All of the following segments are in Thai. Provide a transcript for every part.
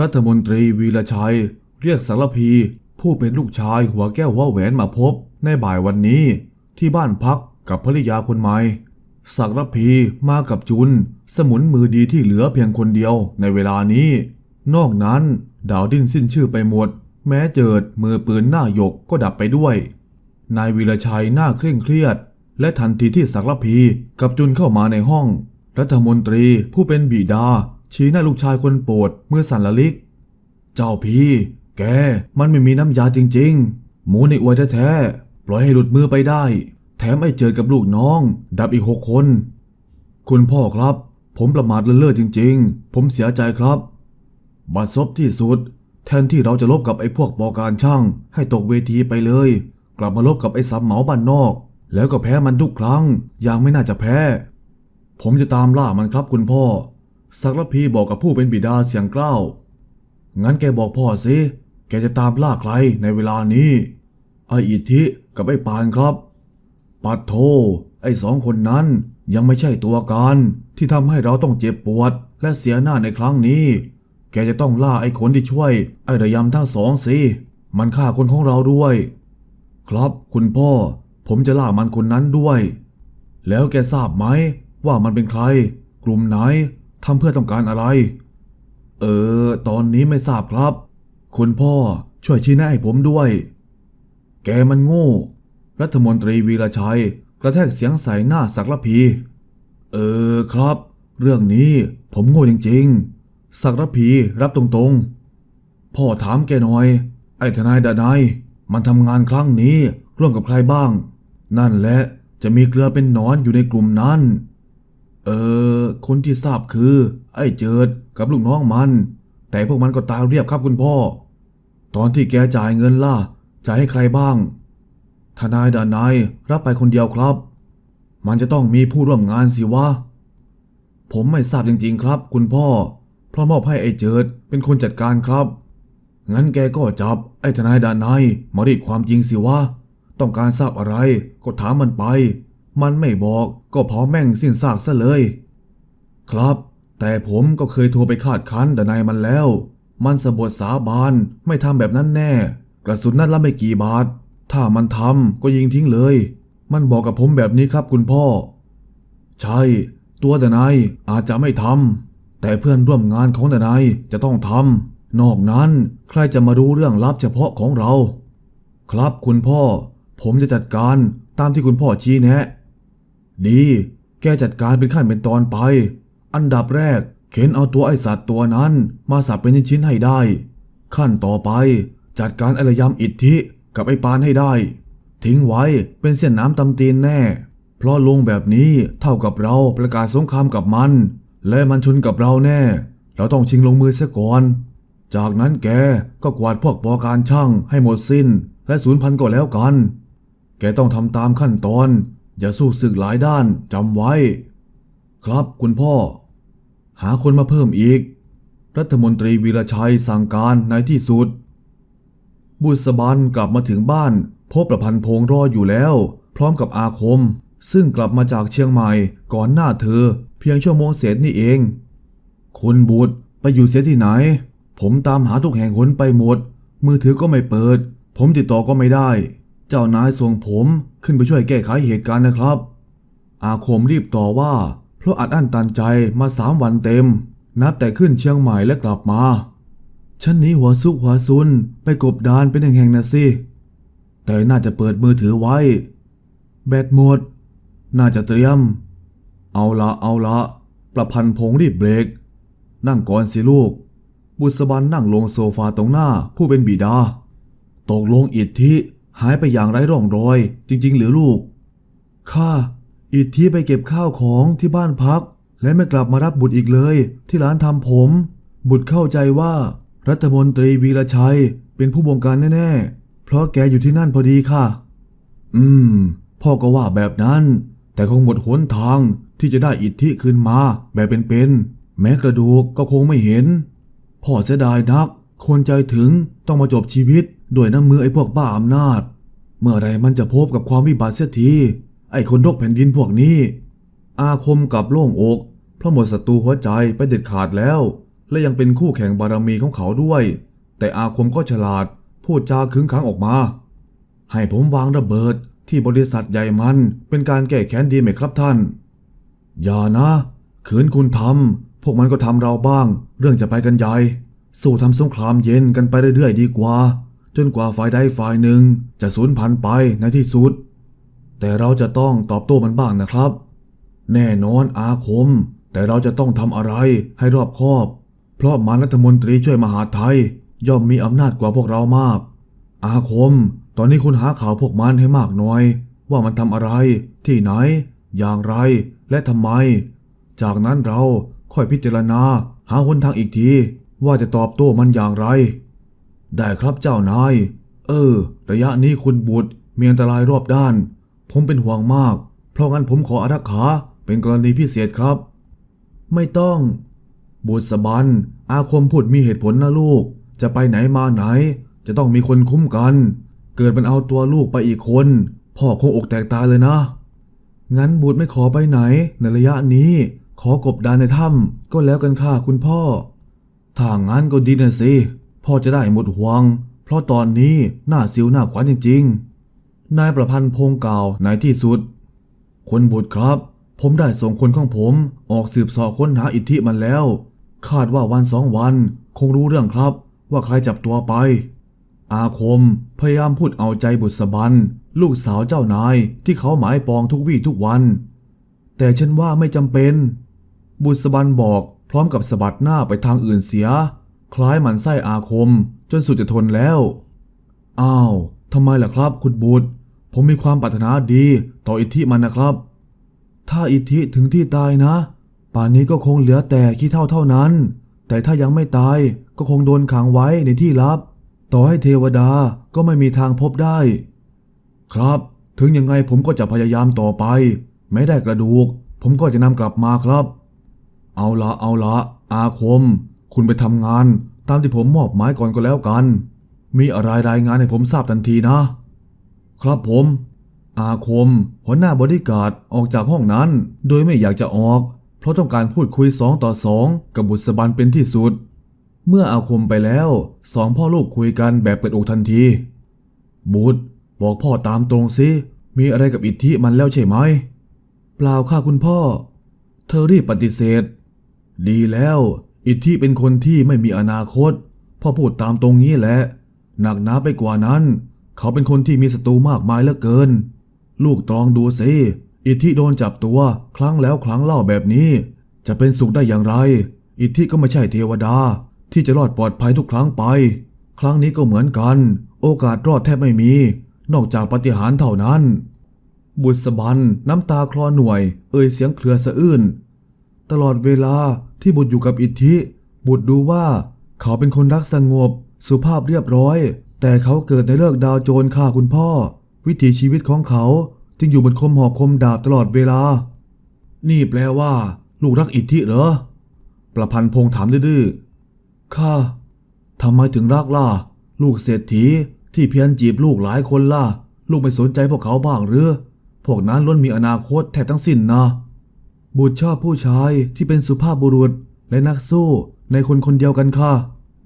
รัฐมนตรีวีรชัย เรียกสารพี ผู้เป็นลูกชายหัวแก้วหัวแหวนมาพบ ในบ่ายวันนี้ ที่บ้านพักกับภริยาคนใหม่สักรพีมากับจุน สมุนมือดีที่เหลือเพียงคนเดียวในเวลานี้ นอกนั้นดาวดิ้นสิ้นชื่อไปหมด แม้เจิดมือปืนหน้าหยกก็ดับไปด้วย นายวีรชัยหน้าเคร่งเครียด และทันทีที่สักรพีกับจุนเข้ามาในห้อง รัฐมนตรีผู้เป็นบิดา ชี้หน้าลูกชายคนโปรดเมื่อสันละลิก เจ้าพี่ แก มันไม่มีน้ำยาจริงๆ หมูในอวยแท้ๆ ปล่อยให้หลุดมือไปได้ แถมไอ้เจิดกับลูกน้อง ดับอีกหกคน คุณพ่อครับ ผมประมาทเลินเล่อจริง ๆ ผมเสียใจครับ บัดซบที่สุด แทนที่เราจะลบกับไอ้พวกปอการช่าง ให้ตกเวทีไปเลย กลับมาลบกับไอ้สามเหมาบ้านนอก แล้วก็แพ้มันทุกครั้งย่างไม่น่าจะแพ้ ผมจะตามล่ามันครับคุณพ่อ สักรพีบอกกับผู้เป็นบิดาเสียงกล้าว งั้นแกบอกพ่อสิ แกจะตามล่าใครในเวลานี้ไอ้อิทธิกับไอ้ปานครับ ปัดโท ไอ้สองคนนั้นยังไม่ใช่ตัวการที่ทำให้เราต้องเจ็บปวด และเสียหน้าในครั้งนี้ แกจะต้องล่าไอ้คนที่ช่วย ไอ้ระยำทั้งสองสิ มันฆ่าคนของเราด้วย ครับคุณพ่อ ผมจะล่ามันคนนั้นด้วย แล้วแกทราบไหมว่ามันเป็นใคร กลุ่มไหนำเพื่อต้องการอะไร เออ ตอนนี้ไม่ทราบครับ คุณพ่อช่วยชี้แนะให้ผมด้วย แกมันโง่ รัฐมนตรีวีรชัย กระแทกเสียงใส่หน้าสักละพี เออครับ เรื่องนี้ผมโง่จริงๆ สักละพีรับตรงๆ พ่อถามแกหน่อย ไอ้ทนายดานายมันทำงานครั้งนี้ร่วมกับใครบ้าง นั่นแหละจะมีเกลือเป็นนอนอยู่ในกลุ่มนั้น เออ คนที่ทราบคือ ไอ้เจิดกับลูกน้องมัน แต่พวกมันก็ตายเรียบครับคุณพ่อ ตอนที่แกจ่ายเงินล่ะ จ่ายให้ใครบ้าง ทนายดานายรับไปคนเดียวครับ มันจะต้องมีผู้ร่วมงานสิวะ ผมไม่ทราบจริง ๆ ครับ คุณพ่อ เพราะมอบให้ไอ้เจิดเป็นคนจัดการครับ งั้นแกก็จับไอ้ทนายดานายมารีดความจริงสิวะ ต้องการทราบอะไรก็ถามมันไป มันไม่บอกก็เผาแม่งสิ้นซากซะเลย ครับ แต่ผมก็เคยโทรไปคาดคั้นดนายมันแล้ว มันสะบดสาบานไม่ทำแบบนั้นแน่ กระสุนนัดละไม่กี่บาท ถ้ามันทำก็ยิงทิ้งเลย มันบอกกับผมแบบนี้ครับคุณพ่อ ใช่ ตัวดนายอาจจะไม่ทำแต่เพื่อนร่วมงานของดนายจะต้องทำนอกนั้นใครจะมารู้เรื่องลับเฉพาะของเรา ครับคุณพ่อ ผมจะจัดการตามที่คุณพ่อชี้แนะ ดี แกจัดการเป็นขั้นเป็นตอนไป อันดับแรก เข็นเอาตัวไอสัตว์ตัวนั้น มาสับเป็นชิ้นๆให้ได้ ขั้นต่อไป จัดการไอระยำอิทธิกับไอปานให้ได้ ทิ้งไว้เป็นเส้นน้ำตำตีนแน่ เพราะลงแบบนี้เท่ากับเราประกาศสงครามกับมัน และมันชนกับเราแน่ เราต้องชิงลงมือเสียก่อน จากนั้นแกก็กวาดพวกปอการช่างให้หมดสิ้น และสูญพันธุ์ก็แล้วกัน แกต้องทำตามขั้นตอน อย่าสู้ศึกหลายด้านจำไว้ ครับคุณพ่อ หาคนมาเพิ่มอีก รัฐมนตรีวีรชัยสั่งการในที่สุด บุษบันกลับมาถึงบ้าน พบประพันธ์พงรออยู่แล้ว พร้อมกับอาคม ซึ่งกลับมาจากเชียงใหม่ก่อนหน้าเธอ เพียงชั่วโมงเศษนี่เอง คุณบุตรไปอยู่เสียที่ไหน ผมตามหาทุกแห่งหนไปหมด มือถือก็ไม่เปิด ผมติดต่อก็ไม่ได้ เจ้านายส่งผม ขึ้นไปช่วยแก้ไขเหตุการณ์นะครับ อาคมรีบต่อว่า เพราะอัดอั้นตันใจมาสามวันเต็ม นับแต่ขึ้นเชียงใหม่และกลับมา ฉันหนีหัวซุกหัวซุนไปกบดานเป็นแห่งๆนะสิ แต่น่าจะเปิดมือถือไว้ แบตหมด น่าจะเตรียม เอาละเอาละ ประพันธ์พงรีบเบรก นั่งก่อนสิลูก บุษบันนั่งลงโซฟาตรงหน้าผู้เป็นบิดา ตกลงอิทธิ หายไปอย่างไร้ร่องรอย จริง ๆ หรือลูก ข้าอิทธิไปเก็บข้าวของที่บ้านพัก และไม่กลับมารับบุตรอีกเลย ที่ร้านทำผม บุตรเข้าใจว่า รัฐมนตรีวีรชัยเป็นผู้บงการแน่ๆ เพราะแกอยู่ที่นั่นพอดีค่ะ อืม พ่อก็ว่าแบบนั้น แต่คงหมดหนทางที่จะได้อิทธิคืนมาแบบเป็นๆ แม้กระดูกก็คงไม่เห็น พ่อเสียดายนัก คนใจถึงต้องมาจบชีวิต ด้วยน้ำมือไอ้พวกบ้าอำนาจ เมื่อไรมันจะพบกับความวิบัติเสียที ไอ้คนรกแผ่นดินพวกนี้ อาคมกับโล่งอก เพราะหมดศัตรูหัวใจไปเด็ดขาดแล้ว และยังเป็นคู่แข่งบารมีของเขาด้วย แต่อาคมก็ฉลาด พูดจาขึงขังออกมา ให้ผมวางระเบิดที่บริษัทใหญ่มันเป็นการแก้แค้นดีไหมครับท่าน อย่านะขืนคุณทำพวกมันก็ทำเราบ้าง เรื่องจะไปกันใหญ่ สู้ทำสงครามเย็นกันไปเรื่อยๆดีกว่า จนกว่าฝ่ายใดฝ่ายหนึ่งจะสูญพันธุ์ไปในที่สุด แต่เราจะต้องตอบโต้มันบ้างนะครับ แน่นอนอาคม แต่เราจะต้องทำอะไรให้รอบคอบ เพราะมันรัฐมนตรีช่วยมหาไทย ย่อมมีอำนาจกว่าพวกเรามาก อาคม ตอนนี้คุณหาข่าวพวกมันให้มากหน่อย ว่ามันทำอะไร ที่ไหน อย่างไร และทำไม จากนั้นเราค่อยพิจารณาหาหนทางอีกที ว่าจะตอบโต้มันอย่างไร ได้ครับเจ้านาย เออ ระยะนี้คุณบุตรมีอันตรายรอบด้าน ผมเป็นห่วงมาก เพราะงั้นผมขออารักขาเป็นกรณีพิเศษครับ ไม่ต้อง บุตรสบัน อาคมพูดมีเหตุผลนะลูก จะไปไหนมาไหน จะต้องมีคนคุ้มกัน เกิดมันเอาตัวลูกไปอีกคน พ่อคงอกแตกตายเลยนะ งั้นบุตรไม่ขอไปไหน ในระยะนี้ ขอกบดานในถ้ำก็แล้วกันค่ะคุณพ่อถ้างั้นก็ดีนะสิ พ่อจะได้หมดห่วง เพราะตอนนี้หน้าซิวหน้าขวัญจริง ๆ นายประพันธ์พงกล่าวในที่สุด คนบุตรครับ ผมได้ส่งคนของผมออกสืบสอบค้นหาอิทธิมันแล้ว คาดว่าวันสองวันคงรู้เรื่องครับว่าใครจับตัวไป อาคมพยายามพูดเอาใจบุษบัน ลูกสาวเจ้านายที่เขาหมายปองทุกวี่ทุกวัน แต่ฉันว่าไม่จำเป็น บุษบันบอกพร้อมกับสะบัดหน้าไปทางอื่นเสีย คล้ายหมันไส้อาคม จนสุดจะทนแล้ว อ้าวทำไมล่ะครับ คุณบุตร ผมมีความปรารถนาดีต่ออิทธิมันนะครับ ถ้าอิทธิถึงที่ตายนะ ป่านนี้ก็คงเหลือแต่ขี้เท่าเท่านั้น แต่ถ้ายังไม่ตายก็คงโดนขังไว้ในที่ลับ ต่อให้เทวดาก็ไม่มีทางพบได้ ครับ ถึงยังไงผมก็จะพยายามต่อไป ไม่ได้กระดูก ผมก็จะนำกลับมาครับ เอาละเอาละอาคม คุณไปทำงาน ตามที่ผมมอบหมายก่อนก็แล้วกัน มีอะไรรายงานให้ผมทราบทันทีนะ ครับผม อาคม หัวหน้าบอดี้การ์ดออกจากห้องนั้น โดยไม่อยากจะออก เพราะต้องการพูดคุยสองต่อสองกับบุษบันเป็นที่สุด เมื่ออาคมไปแล้วสองพ่อลูกคุยกันแบบเปิดอกทันที บุตรบอกพ่อตามตรงสิ มีอะไรกับอิทธิมันแล้วใช่ไหม เปล่าค่ะคุณพ่อ เธอรีบปฏิเสธ ดีแล้ว อิทธิเป็นคนที่ไม่มีอนาคตพ่อพูดตามตรงนี้แหละ หนักหนาไปกว่านั้น เขาเป็นคนที่มีศัตรูมากมายเหลือเกิน ลูกตรองดูสิ อิทธิโดนจับตัวครั้งแล้วครั้งเล่าแบบนี้ จะเป็นสุขได้อย่างไร อิทธิก็ไม่ใช่เทวดา ที่จะรอดปลอดภัยทุกครั้งไป ครั้งนี้ก็เหมือนกัน โอกาสรอดแทบไม่มี นอกจากปฏิหารเท่านั้น บุษบันน้ำตาคลอหน่วย เอ่ยเสียงเครือสะอื้นตลอดเวลา ที่บุตรอยู่กับอิทธิ บุตรดูว่า เขาเป็นคนรักสงบ สุภาพเรียบร้อย แต่เขาเกิดในเลิกดาวโจรฆ่าคุณพ่อ วิถีชีวิตของเขาจึงอยู่บนคมหอกคมดาบตลอดเวลา นี่แปลว่า ลูกรักอิทธิเหรอ ประพันธ์พงษ์ถามดื้อๆข้าทำไมถึงรักล่ะ ลูกเศรษฐีที่เพียรจีบลูกหลายคนล่ะ ลูกไม่สนใจพวกเขาบ้างหรือ พวกนั้นล้วนมีอนาคตแทบทั้งสิ้นนะ บุตรชอบผู้ชายที่เป็นสุภาพบุรุษและนักสู้ในคนคนเดียวกันค่ะ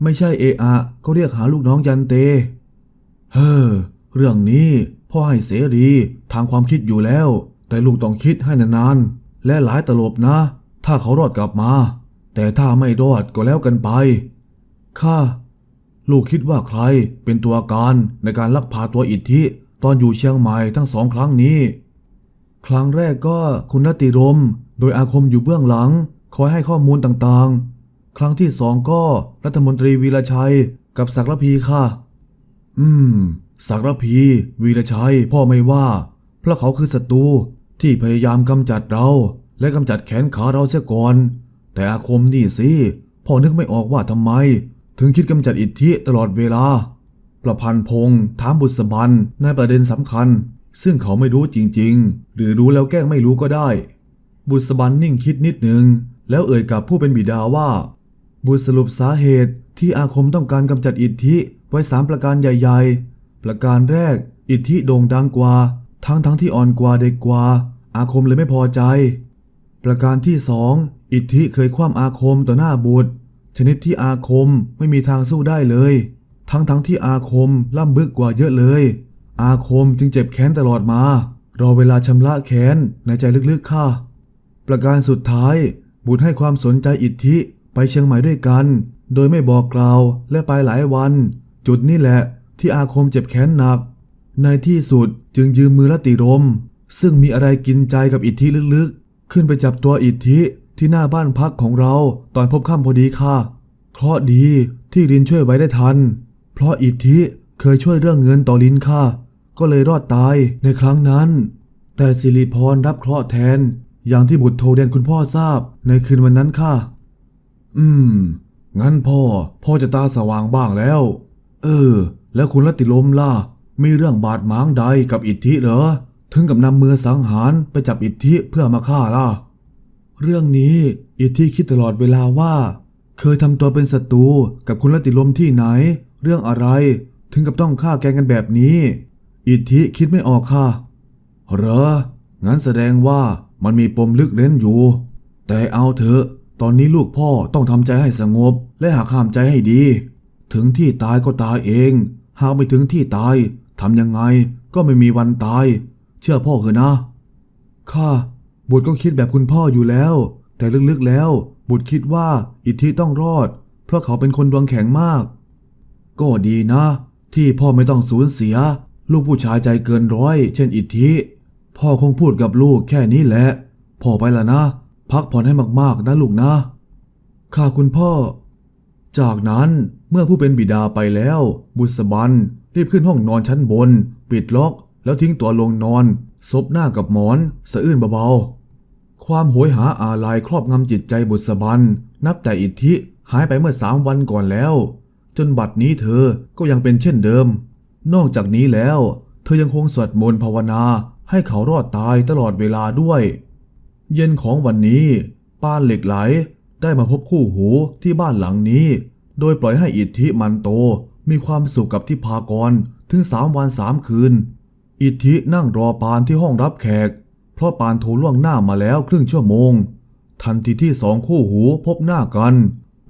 ไม่ใช่เอะอะก็เรียกหาลูกน้องยันเต เฮ้อเรื่องนี้พ่อให้เสรีทางความคิดอยู่แล้ว แต่ลูกต้องคิดให้นานๆและหลายตลบนะ ถ้าเขารอดกลับมา แต่ถ้าไม่รอดก็แล้วกันไปค่ะลูกคิดว่าใครเป็นตัวการในการลักพาตัวอิทธิตอนอยู่เชียงใหม่ทั้งสองครั้งนี้ ครั้งแรกก็คุณนติรม โดยอาคมอยู่เบื้องหลัง คอยให้ข้อมูลต่างๆ ครั้งที่สองก็รัฐมนตรีวีรชัยกับศักรพีค่ะ อืม ศักรพี วีรชัย พ่อไม่ว่า เพราะเขาคือศัตรูที่พยายามกำจัดเรา และกำจัดแขนขาเราเสียก่อน แต่อาคมนี่สิ พ่อนึกไม่ออกว่าทำไม ถึงคิดกำจัดอิทธิตลอดเวลา ประพันธ์พงษ์ถามบุษบันในประเด็นสำคัญ ซึ่งเขาไม่รู้จริง ๆ หรือรู้แล้วแกล้งไม่รู้ก็ได้ บุษบันนิ่งคิดนิดหนึ่ง แล้วเอ่ยกับผู้เป็นบิดาว่า บุตรสรุปสาเหตุที่อาคมต้องการกำจัดอิทธิไว้สามประการใหญ่ ๆ ประการแรก อิทธิโด่งดังกว่า ทั้งทั้งที่อ่อนกว่าเด็กกว่า อาคมเลยไม่พอใจ ประการที่สองอิทธิเคยคว่ำอาคมต่อหน้าบุตร ชนิดที่อาคมไม่มีทางสู้ได้เลย ทั้งทั้งที่อาคมล่ำบึกกว่าเยอะเลย อาคมจึงเจ็บแค้นตลอดมา รอเวลาชำระแค้นในใจลึกๆค่ะ ประการสุดท้าย บุตรให้ความสนใจอิทธิไปเชียงใหม่ด้วยกัน โดยไม่บอกกล่าวและไปหลายวัน จุดนี้แหละที่อาคมเจ็บแค้นหนัก ในที่สุดจึงยืมมือละติรม ซึ่งมีอะไรกินใจกับอิทธิลึกๆ ขึ้นไปจับตัวอิทธิที่หน้าบ้านพักของเราตอนพบค่ำพอดีค่ะ เคราะดีที่ลินช่วยไว้ได้ทัน เพราะอิทธิเคยช่วยเรื่องเงินต่อลินค่ะ ก็เลยรอดตายในครั้งนั้น แต่สิริพรรับเคราะห์แทน อย่างที่บุตรโทรเรียนคุณพ่อทราบในคืนวันนั้นค่ะ อืม งั้นพ่อ พ่อจะตาสว่างบ้างแล้ว เออ แล้วคุณรัติลมล่ะ มีเรื่องบาดหมางใดกับอิทธิเหรอ ถึงกับนำมือสังหารไปจับอิทธิเพื่อมาฆ่าล่ะ เรื่องนี้อิทธิคิดตลอดเวลาว่า เคยทำตัวเป็นศัตรูกับคุณรัติลมที่ไหน เรื่องอะไร ถึงกับต้องฆ่าแกงกันแบบนี้ อิทธิคิดไม่ออกค่ะ เหรอ งั้นแสดงว่า มันมีปมลึกเร้นอยู่ แต่เอาเถอะ ตอนนี้ลูกพ่อต้องทำใจให้สงบ และหักห้ามใจให้ดี ถึงที่ตายก็ตายเอง หากไม่ถึงที่ตายทำยังไงก็ไม่มีวันตาย เชื่อพ่อเถอะนะข้าบุตรก็คิดแบบคุณพ่ออยู่แล้ว แต่ลึกๆแล้ว บุตรคิดว่าอิทธิต้องรอด เพราะเขาเป็นคนดวงแข็งมาก ก็ดีนะ ที่พ่อไม่ต้องสูญเสีย ลูกผู้ชายใจเกินร้อย เช่นอิทธิ พ่อคงพูดกับลูกแค่นี้แหละ พ่อไปละนะ พักผ่อนให้มากๆนะลูกนะข้าคุณพ่อ จากนั้นเมื่อผู้เป็นบิดาไปแล้ว บุษบันรีบขึ้นห้องนอนชั้นบน ปิดล็อก แล้วทิ้งตัวลงนอน ซบหน้ากับหมอน สะอื้นเบาๆ ความโหยหาอาลัยครอบงำจิตใจบุษบัน นับแต่อิทธิหายไปเมื่อสามวันก่อนแล้ว จนบัดนี้เธอก็ยังเป็นเช่นเดิม นอกจากนี้แล้ว เธอยังคงสวดมนต์ภาวนา ให้เขารอดตายตลอดเวลาด้วย เย็นของวันนี้ป้านเหล็กไหลได้มาพบคู่หูที่บ้านหลังนี้ โดยปล่อยให้อิทธิมันโตมีความสุขกับที่พากรถึงสามวันสามคืน อิทธินั่งรอปานที่ห้องรับแขก เพราะปานโทรล่วงหน้ามาแล้วครึ่งชั่วโมง ทันทีที่สองคู่หูพบหน้ากัน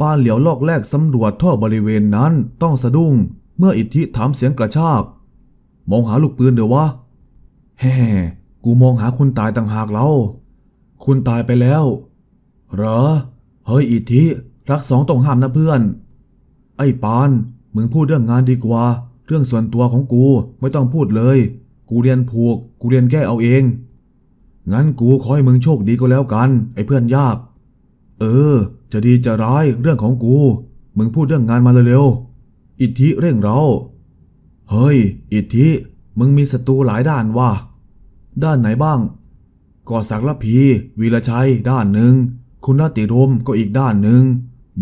ปานเหลียวลอกแลกสำรวจทั่วบริเวณนั้นต้องสะดุ้ง เมื่ออิทธิถามเสียงกระชาก มองหาลูกปืนเดี๋ยววะ แฮ่กูมองหาคุณตายต่างหากแล้วคุณตายไปแล้ว เหรอ เฮ้ยอิทธิรักสองต้องห้ามนะเพื่อน ไอ้ปาน มึงพูดเรื่องงานดีกว่า เรื่องส่วนตัวของกูไม่ต้องพูดเลย กูเรียนผูก กูเรียนแก้เอาเอง งั้นกูขอให้มึงโชคดีก็แล้วกัน ไอ้เพื่อนยาก เออ จะดีจะร้ายเรื่องของกู มึงพูดเรื่องงานมาเร็วๆอิทธิเร่งเรา เฮ้ย อิทธิ มึงมีศัตรูหลายด้านว่ะด้านไหนบ้างก่อศักดิ์ละพี วีรชัย ด้านหนึ่ง คุณรัตติรมก็อีกด้านหนึ่ง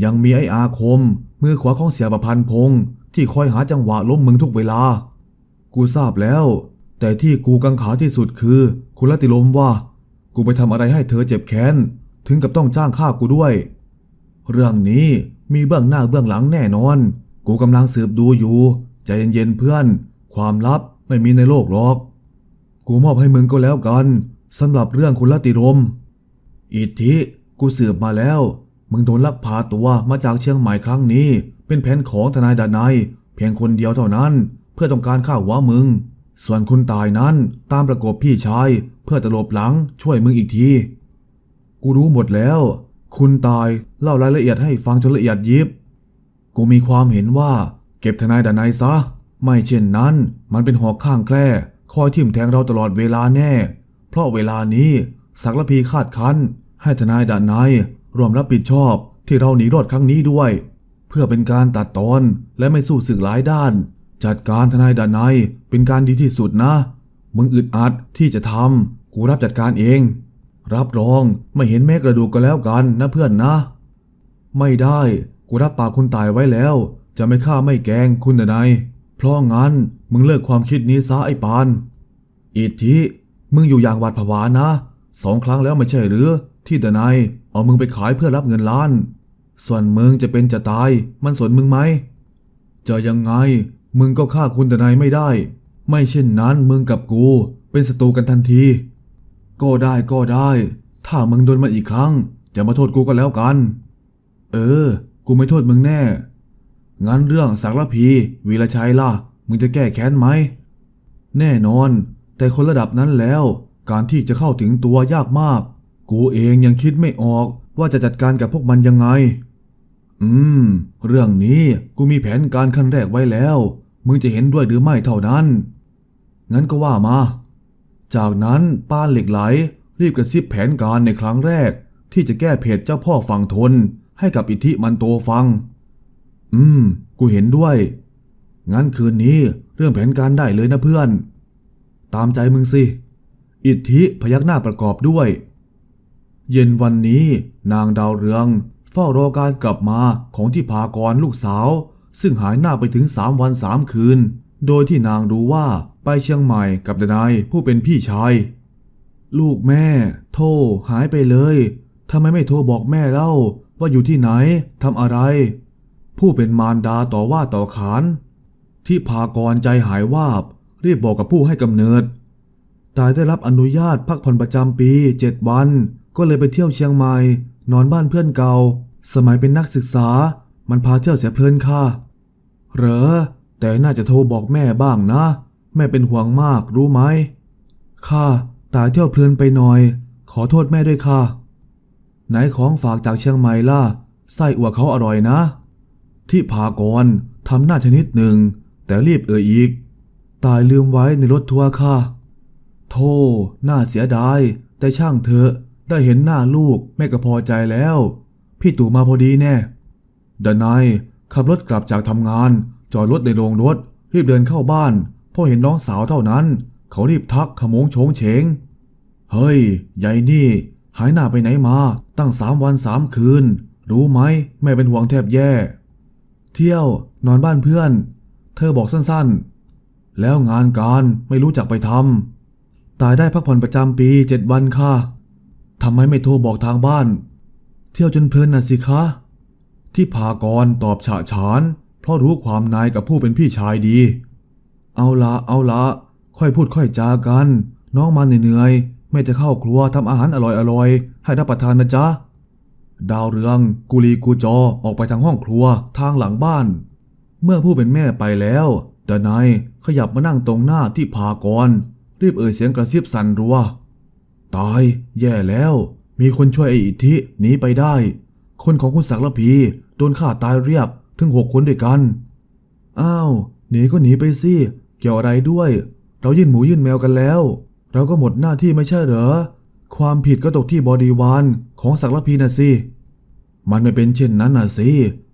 ยังมีไอ้อาคม มือขวาของเสียประพันธ์พงษ์ที่คอยหาจังหวะล้มมึงทุกเวลา กูทราบแล้ว แต่ที่กูกังขาที่สุดคือ คุณรัตติรมว่า กูไปทำอะไรให้เธอเจ็บแค้น ถึงกับต้องจ้างฆ่ากูด้วย เรื่องนี้มีเบื้องหน้าเบื้องหลังแน่นอน กูกำลังสืบดูอยู่ ใจเย็นๆเพื่อน ความลับ ไม่มีในโลกหรอก กูมอบให้มึงก็แล้วกันสำหรับเรื่องคุณลติรม อิทธิกูสืบมาแล้ว มึงโดนลักพาตัวมาจากเชียงใหม่ครั้งนี้ เป็นแผนของทนายดานายเพียงคนเดียวเท่านั้น เพื่อต้องการฆ่าหัวมึง ส่วนคุณตายนั้นตามประกบพี่ชาย เพื่อตลบหลังช่วยมึงอีกที กูรู้หมดแล้ว คุณตายเล่ารายละเอียดให้ฟังจนละเอียดยิบ กูมีความเห็นว่า เก็บทนายดานายซะ ไม่เช่นนั้น มันเป็นหอกข้างแคร่คอยทิ่มแทงเราตลอดเวลาแน่ เพราะเวลานี้ศักละพีคาดคันให้ทนายดานายรวมรับผิดชอบที่เราหนีรอดครั้งนี้ด้วย เพื่อเป็นการตัดตอนและไม่สู้สึกหลายด้าน จัดการทนายดานายเป็นการดีที่สุดนะ มึงอึดอัดที่จะทำกูรับจัดการเอง รับรองไม่เห็นแม้กระดูกก็แล้วกันนะเพื่อนนะ ไม่ได้ กูรับปากคุณตายไว้แล้ว จะไม่ฆ่าไม่แกงคุณนาย เพราะงั้นมึงเลิกความคิดนี้ซะไอ้ปาน อิทธิมึงอยู่อย่างหวาดผวานะสองครั้งแล้วไม่ใช่หรือ ที่ดนายเอามึงไปขายเพื่อรับเงินล้าน ส่วนมึงจะเป็นจะตาย มันสนมึงไหม จะยังไง มึงก็ฆ่าคุณดนายไม่ได้ ไม่เช่นนั้นมึงกับกู เป็นศัตรูกันทันที ก็ได้ก็ได้ ถ้ามึงโดนมาอีกครั้งอย่ามาโทษกูก็แล้วกัน เออ กูไม่โทษมึงแน่ งั้นเรื่องสักละพีวีรชัยล่ะ มึงจะแก้แค้นไหม แน่นอน แต่คนระดับนั้นแล้ว การที่จะเข้าถึงตัวยากมาก กูเองยังคิดไม่ออกว่าจะจัดการกับพวกมันยังไง อืม เรื่องนี้กูมีแผนการขั้นแรกไว้แล้ว มึงจะเห็นด้วยหรือไม่เท่านั้น งั้นก็ว่ามา จากนั้นป้านเหล็กไหล รีบกระซิบแผนการในครั้งแรก ที่จะแก้เพจเจ้าพ่อฝั่งทน ให้กับอิทธิมันโตฟัง อืม กูเห็นด้วย งั้นคืนนี้เรื่องแผนการได้เลยนะเพื่อน ตามใจมึงสิ อิทธิพยักหน้าประกอบด้วย เย็นวันนี้นางดาวเรือง เฝ้ารอการกลับมาของที่พากรลูกสาว ซึ่งหายหน้าไปถึงสามวันสามคืน โดยที่นางรู้ว่าไปเชียงใหม่กับนายผู้เป็นพี่ชาย ลูกแม่ โทรหายไปเลยทำไมไม่โทรบอกแม่เล่าว่าอยู่ที่ไหนทำอะไร ผู้เป็นมารดาต่อว่าต่อขาน ที่พากรใจหายวาบรีบบอกกับผู้ให้กำเนิด ตายได้รับอนุญาตพักผ่อนประจำปีเจ็ดวัน ก็เลยไปเที่ยวเชียงใหม่ นอนบ้านเพื่อนเก่า สมัยเป็นนักศึกษา มันพาเที่ยวเสียเพลินค่ะ เหรอ แต่น่าจะโทรบอกแม่บ้างนะ แม่เป็นห่วงมากรู้ไหม ค่ะ ตายเที่ยวเพลินไปหน่อย ขอโทษแม่ด้วยค่ะ ไหนของฝากจากเชียงใหม่ล่ะ ไส้อั่วเขาอร่อยนะ ที่พากรทำหน้าชนิดหนึ่ง แต่รีบเอ่ยอีก ตายลืมไว้ในรถทัวร์ค่ะโธ่น่าเสียดาย แต่ช่างเถอะ ได้เห็นหน้าลูกแม่ก็พอใจแล้ว พี่ตู่มาพอดีแน่ดนายขับรถกลับจากทำงาน จอดรถในโรงรถ รีบเดินเข้าบ้านพอเห็นน้องสาวเท่านั้น เขารีบทักขโมงโฉงเฉง เฮ้ยยายนี่ หายหน้าไปไหนมา ตั้งสามวันสามคืน รู้ไหมแม่เป็นห่วงแทบแย่ เที่ยวนอนบ้านเพื่อน เธอบอกสั้นๆ แล้วงานการไม่รู้จักไปทำตายได้พักผ่อนประจำปีเจ็ดวันค่ะทำไมไม่โทรบอกทางบ้าน เที่ยวจนเพลินน่ะสิคะ ที่พากรตอบฉะฉาน เพราะรู้ความนายกับผู้เป็นพี่ชายดี เอาละเอาละค่อยพูดค่อยจากัน น้องมาเหนื่อยๆแม่จะเข้าครัวทำอาหารอร่อยๆให้รับประทานนะจ๊ะ ดาวเรือง กุลีกูจอออกไปทางห้องครัวทางหลังบ้าน เมื่อผู้เป็นแม่ไปแล้วดนายขยับมานั่งตรงหน้าที่พากร รีบเอ่ยเสียงกระซิบสั่นรัว ตาย แย่แล้ว มีคนช่วยไอ้อิทธิหนีไปได้ คนของคุณศักดิ์ละพีโดนฆ่าตายเรียบถึงหกคนด้วยกัน อ้าวหนีก็หนีไปสิเกี่ยวอะไรด้วย เรายื่นหมูยื่นแมวกันแล้ว เราก็หมดหน้าที่ไม่ใช่เหรอ ความผิดก็ตกที่บริวารของศักดิ์ละพีน่ะสิ มันไม่เป็นเช่นนั้นน่ะสิ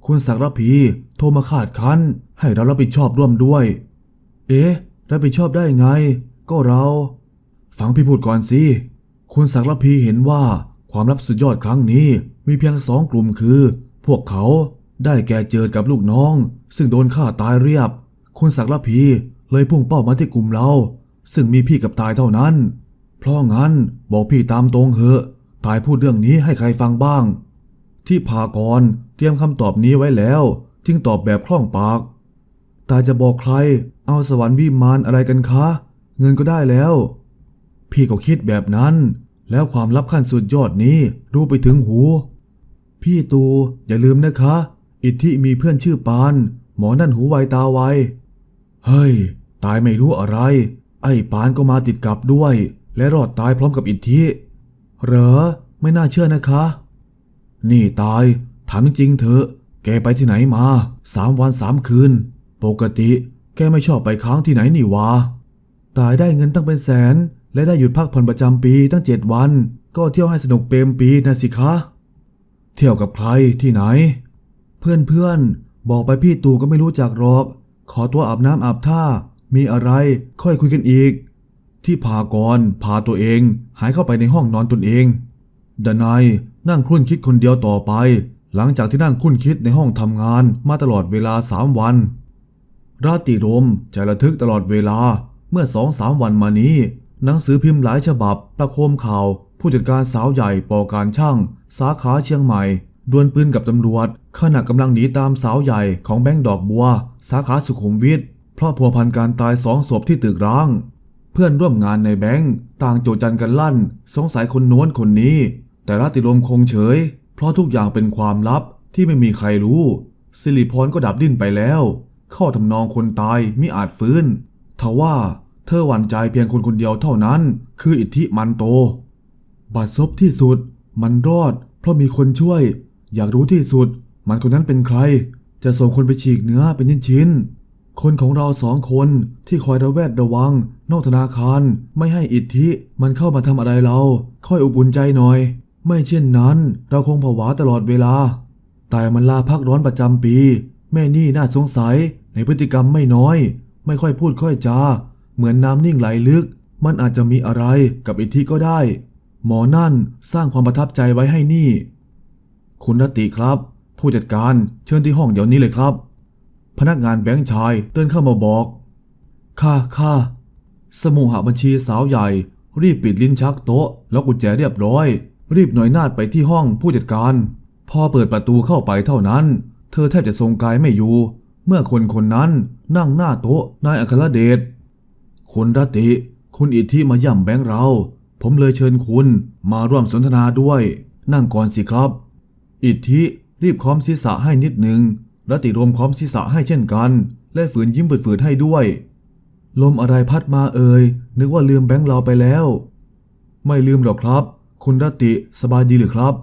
คุณศักระพีโทรมาคาดคั้น ให้เรารับผิดชอบร่วมด้วย เอ๊ะ รับผิดชอบได้ไง ก็เรา ฟังพี่พูดก่อนสิ คุณศักระพีเห็นว่าความลับสุดยอดครั้งนี้มีเพียงสองกลุ่มคือ พวกเขาได้แก่เจิดกับลูกน้อง ซึ่งโดนฆ่าตายเรียบ คุณศักระพีเลยพุ่งเป้ามาที่กลุ่มเรา ซึ่งมีพี่กับตายเท่านั้น เพราะงั้นบอกพี่ตามตรงเหอะ ตายพูดเรื่องนี้ให้ใครฟังบ้าง ที่พากรเตรียมคำตอบนี้ไว้แล้ว จึงตอบแบบคล่องปาก ตาจะบอกใคร เอาสวรรค์วิมานอะไรกันคะ เงินก็ได้แล้ว พี่ก็คิดแบบนั้น แล้วความลับขั้นสุดยอดนี้รู้ไปถึงหู พี่ตูอย่าลืมนะคะ อิทธิมีเพื่อนชื่อปาน หมอนั่นหูไวตาไว เฮ้ย ตายไม่รู้อะไร ไอ้ปานก็มาติดกับด้วย และรอดตายพร้อมกับอิทธิ เหรอ ไม่น่าเชื่อนะคะ นี่ตาย ถามจริงๆเถอะ แกไปที่ไหนมาสามวันสามคืน ปกติแกไม่ชอบไปค้างที่ไหนนี่วะ ตายได้เงินตั้งเป็นแสน และได้หยุดพักผ่อนประจำปีตั้งเจ็ดวัน ก็เที่ยวให้สนุกเปรมปีนะสิคะ เที่ยวกับใครที่ไหน เพื่อนเพื่อนๆบอกไปพี่ตู่ก็ไม่รู้จักหรอก ขอตัวอาบน้ำอาบท่า มีอะไรค่อยคุยกันอีก ที่พากรพาตัวเองหายเข้าไปในห้องนอนตนเองดนายนั่งครุ่นคิดคนเดียวต่อไป หลังจากที่นั่งครุ่นคิดในห้องทำงานมาตลอดเวลาสามวัน ราตรีรมใจระทึกตลอดเวลาเมื่อสองสามวันมานี้ หนังสือพิมพ์หลายฉบับประโคมข่าว ผู้จัดการสาวใหญ่ปอการช่าง สาขาเชียงใหม่ดวลปืนกับตำรวจขณะกำลังหนีตามสาวใหญ่ของแบงก์ดอกบัว สาขาสุขุมวิทเพราะพัวพันการตายสองศพที่ตึกร้าง พื่อนร่วมงานในแบงก์ต่างโจจันกันลั่น สงสัยคนโน้นคนนี้ แต่ราติรมคงเฉย เพราะทุกอย่างเป็นความลับที่ไม่มีใครรู้ สิริพรก็ดับดิ้นไปแล้ว เข้าทำนองคนตายมิอาจฟื้นทว่าเธอหวั่นใจเพียงคนคนเดียวเท่านั้น คืออิทธิมันโตบาดซบที่สุด มันรอด เพราะมีคนช่วย อยากรู้ที่สุด มันคนนั้นเป็นใคร จะส่งคนไปฉีกเนื้อเป็นชิ้นๆ คนของเราสองคนที่คอยระแวดระวัง นอกธนาคาร ไม่ให้อิทธิมันเข้ามาทำอะไรเรา ค่อยอบอุ่นใจหน่อย ไม่เช่นนั้น เราคงผวาตลอดเวลา แต่มันลาพักร้อนประจำปี แม่นี่น่าสงสัยในพฤติกรรมไม่น้อย ไม่ค่อยพูดค่อยจา เหมือนน้ำนิ่งไหลลึก มันอาจจะมีอะไรกับอิทธิก็ได้ หมอนั่นสร้างความประทับใจไว้ให้นี่ คุณรตติครับ ผู้จัดการเชิญที่ห้องเดี๋ยวนี้เลยครับ พนักงานแบงค์ชายเดินเข้ามาบอก ค่ะค่ะสมุหบัญชีสาวใหญ่ รีบปิดลิ้นชักโต๊ะแล้วกุญแจเรียบร้อย รีบหน่อยนาดไปที่ห้องผู้จัดการ พอเปิดประตูเข้าไปเท่านั้น เธอแทบจะทรงกายไม่อยู่ เมื่อคนคนนั้นนั่งหน้าโต๊ะนายอัครเดชคุณรตติคุณอิทธิมาย่ำแบงค์เรา ผมเลยเชิญคุณมาร่วมสนทนาด้วย นั่งก่อนสิครับ อิทธิรีบค้อมศีรษะให้นิดหนึ่ง รตติรวมค้อมศีรษะให้เช่นกัน และฝืนยิ้มฝืดๆให้ด้วย ลมอะไรพัดมาเอ่ย นึกว่าลืมแบงค์เราไปแล้ว ไม่ลืมหรอกครับ คุณรติสบายดีหรือครับ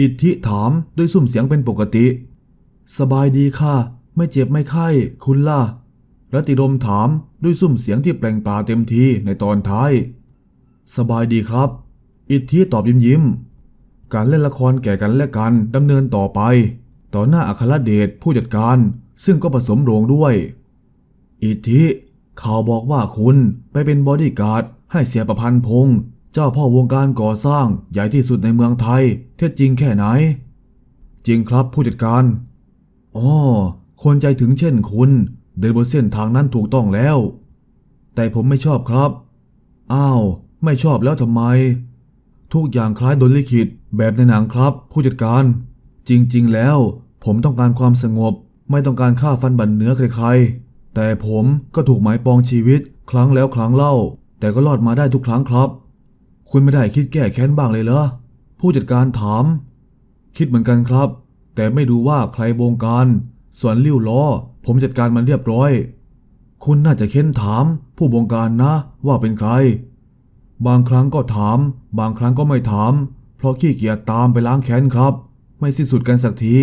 อิทธิถามด้วยสุ่มเสียงเป็นปกติ สบายดีค่ะ ไม่เจ็บไม่ไข้ คุณล่ะรติรมถามด้วยสุ่มเสียงที่แปลงปลาเต็มทีในตอนท้าย สบายดีครับ อิทธิตอบยิ้มยิ้มการเล่นละครแก่กันและกันดำเนินต่อไป ต่อหน้าอัครเดชผู้จัดการซึ่งก็ผสมโรงด้วย อิทธิข่าวบอกว่าคุณไปเป็นบอดี้การ์ดให้เสียประพันธ์พงษ์เจ้าพ่อวงการก่อสร้างใหญ่ที่สุดในเมืองไทย เท็จจริงแค่ไหน จริงครับผู้จัดการอ๋อคนใจถึงเช่นคุณ เดินบนเส้นทางนั้นถูกต้องแล้ว แต่ผมไม่ชอบครับ อ้าว ไม่ชอบแล้วทำไม ทุกอย่างคล้ายโดนลิขิตแบบในหนังครับ ผู้จัดการ จริงๆ แล้ว ผมต้องการความสงบ ไม่ต้องการฆ่าฟันบันเนื้อใครๆ แต่ผมก็ถูกหมายปองชีวิต ครั้งแล้วครั้งเล่า แต่ก็รอดมาได้ทุกครั้งครับ คุณไม่ได้คิดแก้แค้นบ้างเลยเหรอ ผู้จัดการถาม คิดเหมือนกันครับ แต่ไม่รู้ว่าใครบงการ ส่วนลิ้วล้อ ผมจัดการมันเรียบร้อย คุณน่าจะเค้นถาม ผู้บงการนะ ว่าเป็นใคร บางครั้งก็ถาม บางครั้งก็ไม่ถาม เพราะขี้เกียจตามไปล้างแค้นครับ ไม่สิ้นสุดกันสักที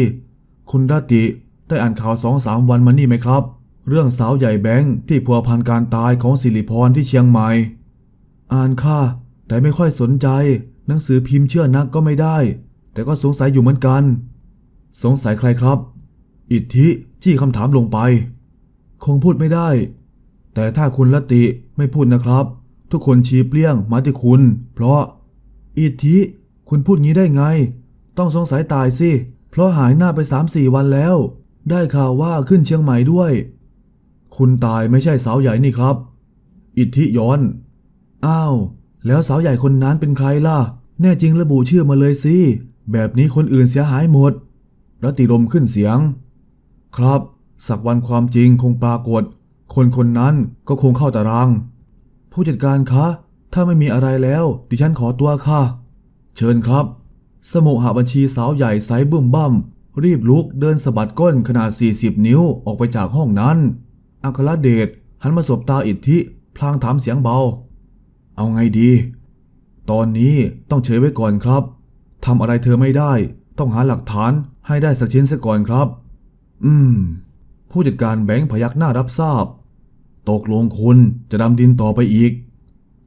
คุณรตติได้อ่านข่าวสองสามวันมานี่ไหมครับ เรื่องสาวใหญ่แบงค์ที่พัวพันการตายของสิริพรที่เชียงใหม่ อ่านค่ะ แต่ไม่ค่อยสนใจ หนังสือพิมพ์เชื่อนักก็ไม่ได้ แต่ก็สงสัยอยู่เหมือนกัน สงสัยใครครับ อิทธิจี้คำถามลงไป คงพูดไม่ได้ แต่ถ้าคุณละติไม่พูดนะครับ ทุกคนชี้เปลี่ยงมาที่คุณ เพราะ อิทธิ คุณพูดงี้ได้ไง ต้องสงสัยตายสิ เพราะหายหน้าไปสามสี่วันแล้ว ได้ข่าวว่าขึ้นเชียงใหม่ด้วย คุณตายไม่ใช่สาวใหญ่นี่ครับ อิทธิย้อน อ้าว แล้วสาวใหญ่คนนั้นเป็นใครล่ะ แน่จริงระบุชื่อมาเลยสิ แบบนี้คนอื่นเสียหายหมดรตติรมขึ้นเสียง ครับ สักวันความจริงคงปรากฏ คนคนนั้นก็คงเข้าตาราง ผู้จัดการคะ ถ้าไม่มีอะไรแล้ว ดิฉันขอตัวค่ะ เชิญครับ สมุหบัญชีสาวใหญ่ไซส์บึ้มบั้มรีบลุกเดินสะบัดก้นขนาด 40 นิ้วออกไปจากห้องนั้น อัครเดชหันมาสบตาอิทธิพลางถามเสียงเบา เอาไงดี ตอนนี้ต้องเฉยไว้ก่อนครับทำอะไรเธอไม่ได้ ต้องหาหลักฐานให้ได้สักชิ้นซะก่อนครับ อืม ผู้จัดการแบงค์พยักหน้ารับทราบ ตกลงคุณจะดำดินต่อไปอีก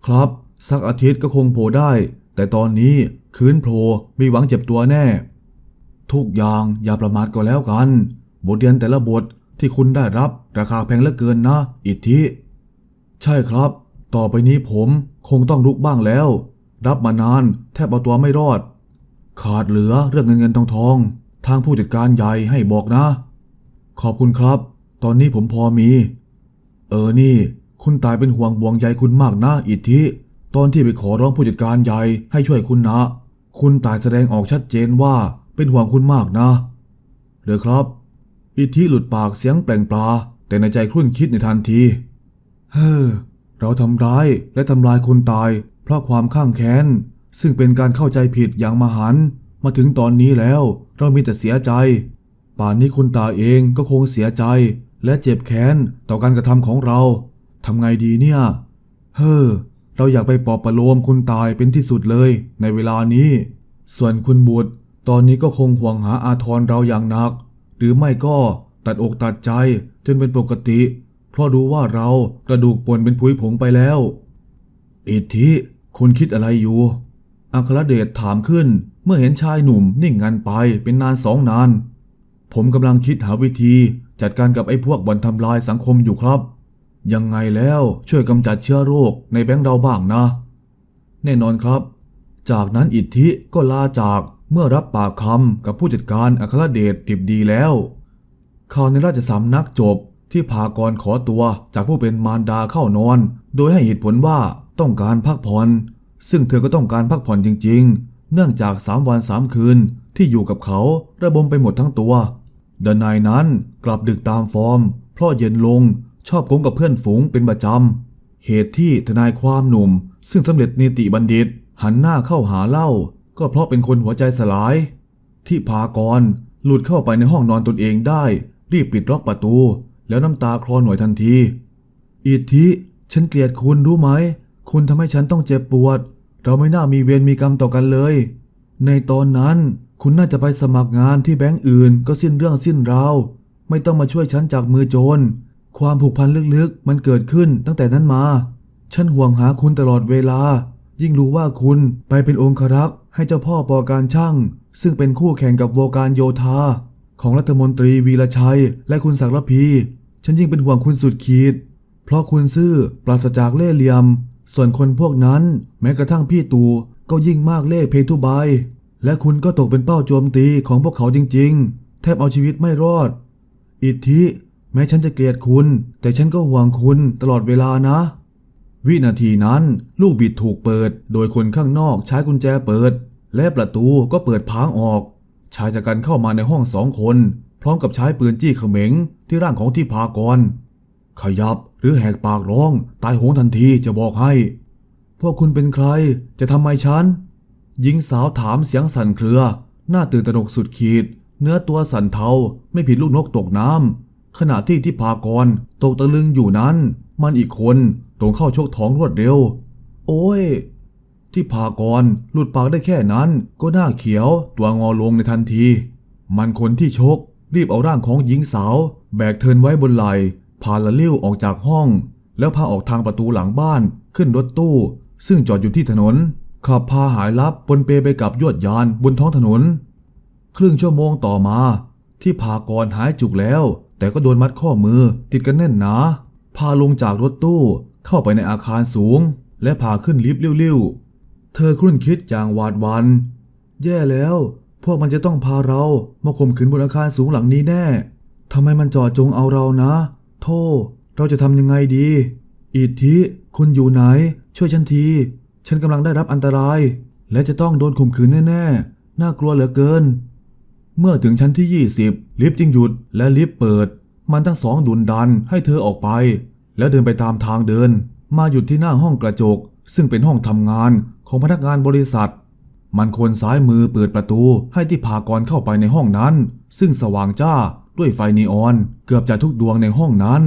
ครับ สักอาทิตย์ก็คงโผล่ได้ แต่ตอนนี้คืนโผล่มีหวังเจ็บตัวแน่ ทุกอย่างอย่าประมาทก็แล้วกัน บทเรียนแต่ละบทที่คุณได้รับราคาแพงเหลือเกินนะ อิทธิ ใช่ครับ ต่อไปนี้ผมคงต้องลุกบ้างแล้ว รับมานานแทบเอาตัวไม่รอด ขาดเหลือเรื่องเงินเงินทองทอง ทางผู้จัดการใหญ่ให้บอกนะ ขอบคุณครับ ตอนนี้ผมพอมี เออนี่ คุณตายเป็นห่วงบวงใยคุณมากนะ อิทธิ ตอนที่ไปขอร้องผู้จัดการใหญ่ให้ช่วยคุณนะ คุณตายแสดงออกชัดเจนว่าเป็นห่วงคุณมากนะเด้อครับ อิทธิหลุดปากเสียงแปลงปลา แต่ในใจครุ่นคิดในทันที เฮ้อ เราทำร้ายและทำลายคนตาย เพราะความข้างแค้น ซึ่งเป็นการเข้าใจผิดอย่างมหัน มาถึงตอนนี้แล้วเรามีแต่เสียใจ ป่านนี้คุณตาเองก็คงเสียใจ และเจ็บแค้นต่อการกระทำของเราทำไงดีเนี่ย เฮ้อ เราอยากไปปอบประโลมคุณตายเป็นที่สุดเลย ในเวลานี้ ส่วนคุณบุตร ตอนนี้ก็คงห่วงหาอาทรเราอย่างหนัก หรือไม่ก็ตัดอกตัดใจจนเป็นปกติ เพราะรู้ว่าเรากระดูกป่นเป็นผุยผงไปแล้ว อิทธิคุณคิดอะไรอยู่อัครเดชถามขึ้น เมื่อเห็นชายหนุ่มนิ่งงันไปเป็นนานสองนาน ผมกำลังคิดหาวิธีจัดการกับไอ้พวกบ่อนทำลายสังคมอยู่ครับ ยังไงแล้วช่วยกำจัดเชื้อโรคในแบงค์เราบ้างนะ แน่นอนครับ จากนั้นอิทธิก็ลาจากเมื่อรับปากคำกับผู้จัดการอัครเดชดิบดีแล้วข่าวในราชสำนักจบที่พากรขอตัวจากผู้เป็นมารดาเข้านอน โดยให้เหตุผลว่าต้องการพักผ่อน ซึ่งเธอก็ต้องการพักผ่อนจริง ๆ เนื่องจากสามวันสามคืนที่อยู่กับเขาระบมไปหมดทั้งตัวดนายนั้นกลับดึกตามฟอร์ม เพราะเย็นลง ชอบโคงกับเพื่อนฝูงเป็นประจำ เหตุที่ทนายความหนุ่ม ซึ่งสำเร็จนิติบัณฑิต หันหน้าเข้าหาเล่า ก็เพราะเป็นคนหัวใจสลาย ที่พากรหลุดเข้าไปในห้องนอนตนเองได้ รีบปิดล็อกประตู แล้วน้ำตาคลอหน่วยทันที อิทธิฉันเกลียดคุณรู้ไหม คุณทำให้ฉันต้องเจ็บปวด เราไม่น่ามีเวรมีกรรมต่อกันเลย ในตอนนั้นคุณน่าจะไปสมัครงานที่แบงก์อื่น ก็สิ้นเรื่องสิ้นราว ไม่ต้องมาช่วยฉันจากมือโจร ความผูกพันลึกๆ มันเกิดขึ้นตั้งแต่นั้นมา ฉันห่วงหาคุณตลอดเวลา ยิ่งรู้ว่าคุณไปเป็นองครักษ์ให้เจ้าพ่อปอการช่าง ซึ่งเป็นคู่แข่งกับโวการโยธา ของรัฐมนตรีวีรชัย และคุณศักดิ์ระพี ฉันยิ่งเป็นห่วงคุณสุดขีด เพราะคุณซื่อปราศจากเล่ห์เหลี่ยม ส่วนคนพวกนั้น แม้กระทั่งพี่ตู่ก็ยิ่งมากเล่ห์เพทุบายและคุณก็ตกเป็นเป้าโจมตีของพวกเขาจริง ๆ แทบเอาชีวิตไม่รอด อิทธิ แม้ฉันจะเกลียดคุณ แต่ฉันก็ห่วงคุณตลอดเวลานะ วินาทีนั้นลูกบิดถูกเปิด โดยคนข้างนอกใช้กุญแจเปิด และประตูก็เปิดพางออก ชายจากกันเข้ามาในห้องสองคน พร้อมกับใช้ปืนจี้เขม็งที่ร่างของที่พากร ขยับหรือแหกปากร้อง ตายโหงทันทีจะบอกให้ พวกคุณเป็นใครจะทำไมฉันหญิงสาวถามเสียงสั่นเครือ หน้าตื่นตระหนกสุดขีด เนื้อตัวสั่นเทาไม่ผิดลูกนกตกน้ำ ขณะที่ที่พากรตกตะลึงอยู่นั้น มันอีกคนตรงเข้าชกท้องรวดเร็ว โอ้ยที่พากรหลุดปากได้แค่นั้น ก็หน้าเขียวตัวงอลงในทันที มันคนที่ชก รีบเอาร่างของหญิงสาว แบกเทินไว้บนไหล่พาละลิ้วออกจากห้อง แล้วพาออกทางประตูหลังบ้านขึ้นรถตู้ ซึ่งจอดอยู่ที่ถนน ขับพาหายลับปนเปไปกับยวดยานบนท้องถนน ครึ่งชั่วโมงต่อมา ที่พากรหายจุกแล้ว แต่ก็โดนมัดข้อมือติดกันแน่นหนา พาลงจากรถตู้เข้าไปในอาคารสูง และพาขึ้นลิฟต์เร็วๆ เธอครุ่นคิดอย่างหวาดวัน แย่แล้ว พวกมันจะต้องพาเรามาข่มขืนบนอาคารสูงหลังนี้แน่ทำไมมันจ่อจงเอาเรานะ โทษ เราจะทำยังไงดี อิทธิคุณอยู่ไหน ช่วยฉันที ฉันกำลังได้รับอันตราย และจะต้องโดนข่มขืนแน่ๆ น่ากลัวเหลือเกิน เมื่อถึงชั้นที่ 20 ลิฟต์จึงหยุดและลิฟต์เปิด มันทั้งสองดุนดันให้เธอออกไป แล้วเดินไปตามทางเดิน มาหยุดที่หน้าห้องกระจก ซึ่งเป็นห้องทำงานของพนักงานบริษัท มันคนซ้ายมือเปิดประตูให้ที่พากรเข้าไปในห้องนั้น ซึ่งสว่างจ้าด้วยไฟนีออน เกือบจะทุกดวงในห้องนั้น